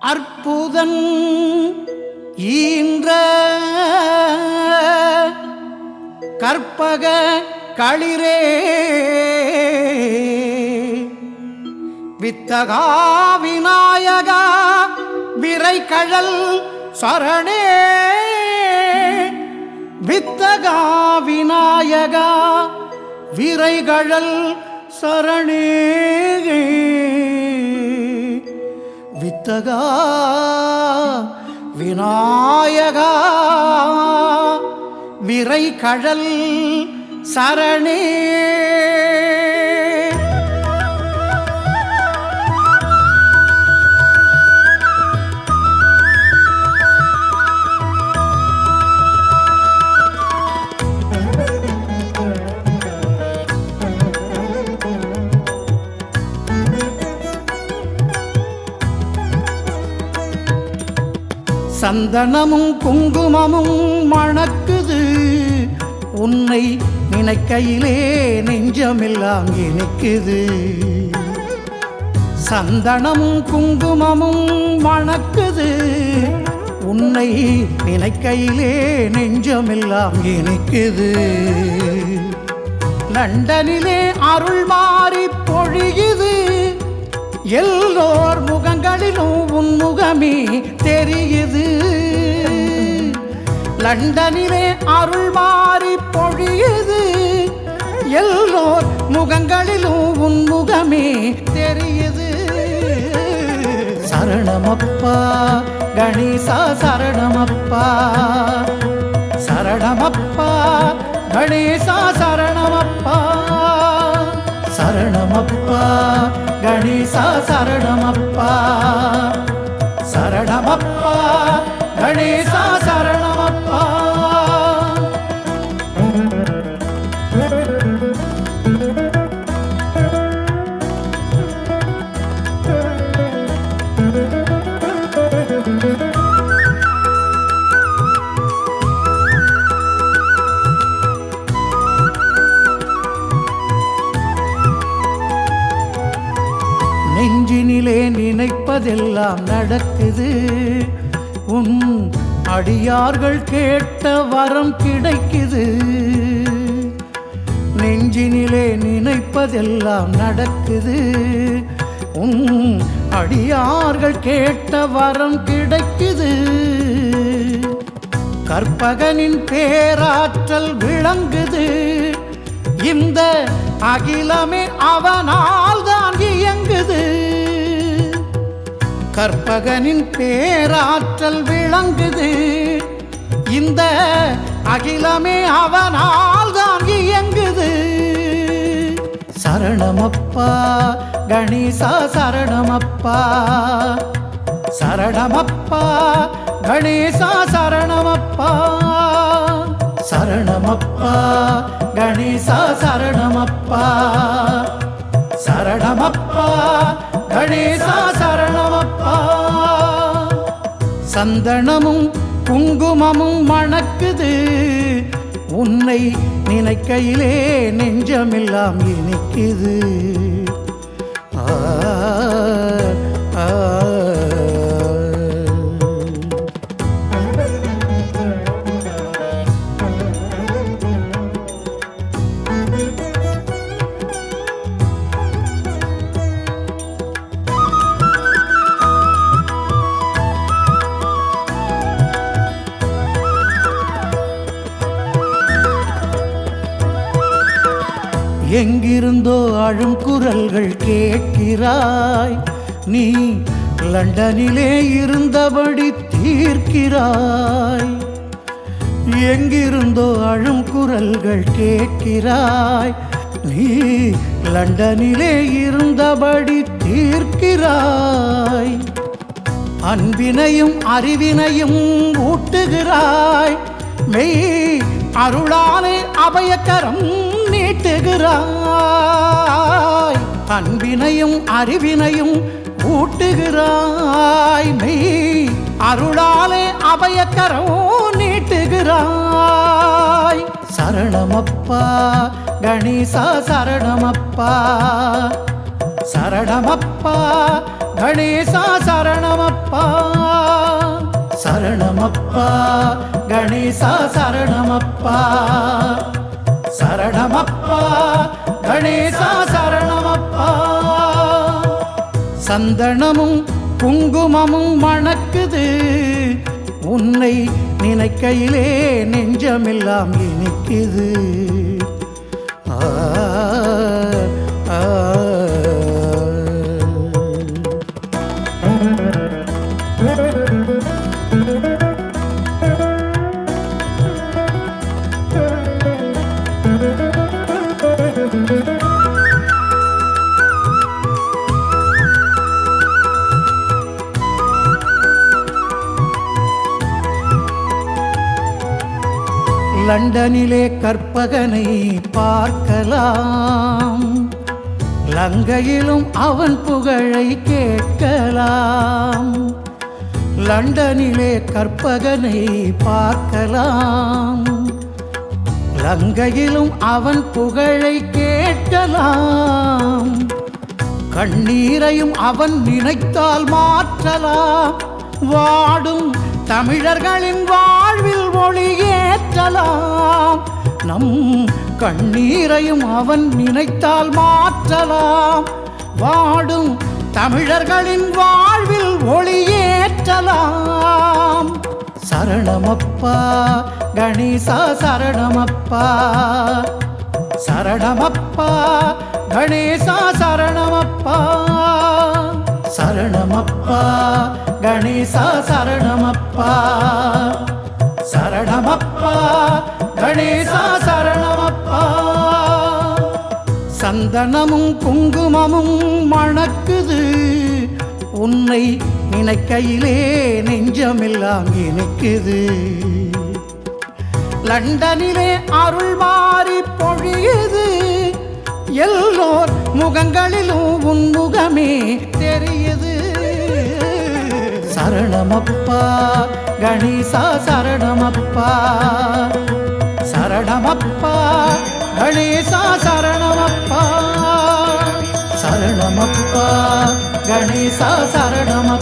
அற்புதன் ஈன்ற கற்பக களிரே. வித்தகா விநாயகா விரைக்கழல் சரணே. வித்தகா விநாயகா விரைகழல் சரணே. வித்தகா விநாயகா விரை கழல் சரணே. சந்தனமும் குங்குமமும் மணக்குது. உன்னை நினைக்கையிலே நெஞ்சமெல்லாம் இனிக்குது. சந்தனமும் குங்குமமும் மணக்குது. உன்னை நினைக்கையிலே நெஞ்சமெல்லாம் இனிக்குது. லண்டனிலே அருள் மாறி போ உன் தெரியுது. லண்டனிலே அருள் மாறி பொழியுது. எல்லோர் முகங்களிலும் உன் முகமே தெரியுது. சரணமப்பா கணேசா சரணமப்பா. சரணமப்பா கணேசா சரணமப்பா. சரணமப்பா கணேசா சரணமப்பா. நினைப்பதெல்லாம் நடக்குது. உன் அடியார்கள் கேட்ட வரம் கிடைக்குது. நெஞ்சினிலே நினைப்பதெல்லாம் நடக்குது. உன் அடியார்கள் கேட்ட வரம் கிடைக்குது. கற்பகனின் பேராற்றல் விளங்குது. இந்த அகிலமே அவனால் தான் இயங்குது. கற்பகனின் பேராற்றல் விளங்குது. இந்த அகிலமே அவனால் தான் இயங்குது. சரணமப்பா கணேசா சரணமப்பா. சரணமப்பா கணேசா சரணமப்பா. சரணமப்பா கணேசா சரணமப்பா. சந்தனமும் குங்குமமும் மணக்குது. உன்னை நினைக்கையிலே நெஞ்சமெல்லாம் இனிக்குது. எங்கிருந்தோ அழும் குரல்கள் கேட்கிறாய். நீ லண்டனிலே இருந்தபடி தீர்க்கிறாய். எங்கிருந்தோ அழும் குரல்கள் கேட்கிறாய். நீ லண்டனிலே இருந்தபடி தீர்க்கிறாய். அன்பினையும் அறிவினையும் ஊட்டுகிறாய். மெய் அருளானே அபயக்கரம் நீட்டுகிறாய். அன்பினையும் அறிவினையும் ஊட்டுகிறாய். மெய் அருளாலே அபயக்கரம் நீட்டுகிறாய். சரணமப்பா கணேசா சரணமப்பா. சரணமப்பா கணேசா சரணமப்பா. சரணமப்பா கணேசா சரணமப்பா. சரணமப்பா. கணேசா சரணமப்பா. சந்தனமும் குங்குமமும் மணக்குது. உன்னை நினைக்கையிலே நெஞ்சமெல்லாம் இனிக்குது. ஆ, லண்டனிலே கற்பகனை பார்க்கலாம். லங்கையிலும் அவன் புகழை கேட்கலாம். லண்டனிலே கற்பகனை பார்க்கலாம். லங்கையிலும் அவன் புகழை கேட்கலாம். கண்ணீரையும் அவன் நினைத்தால் மாற்றலாம். வாடும் தமிழர்களின் வாழ்வில் ஒளியே மாற்றலாம். நம் கண்ணீரையும் அவன் நினைத்தால் மாற்றலாம். வாடும் தமிழர்களின் வாழ்வில் ஒளியேற்றலாம். சரணமப்பா கணேசா சரணமப்பா. சரணமப்பா கணேசா சரணமப்பா. சரணமப்பா கணேசா சரணமப்பா. சரணமப்பா கணேசா சரணமப்பா. சந்தனமும் குங்குமமும் மணக்குது. உன்னை நினைக்கையிலே நெஞ்சமெல்லாம் இணைக்குது. லண்டனிலே அருள் மாறி பொழியுது. எல்லோர் முகங்களிலும் உன் முகமே தெரியுது. சரணமப்பா கணேசா சரணமப்பா. சரணமப்பா. கணேசா சரணமப்பா. சரணமப்பா. கணேசா சரணமப்பா.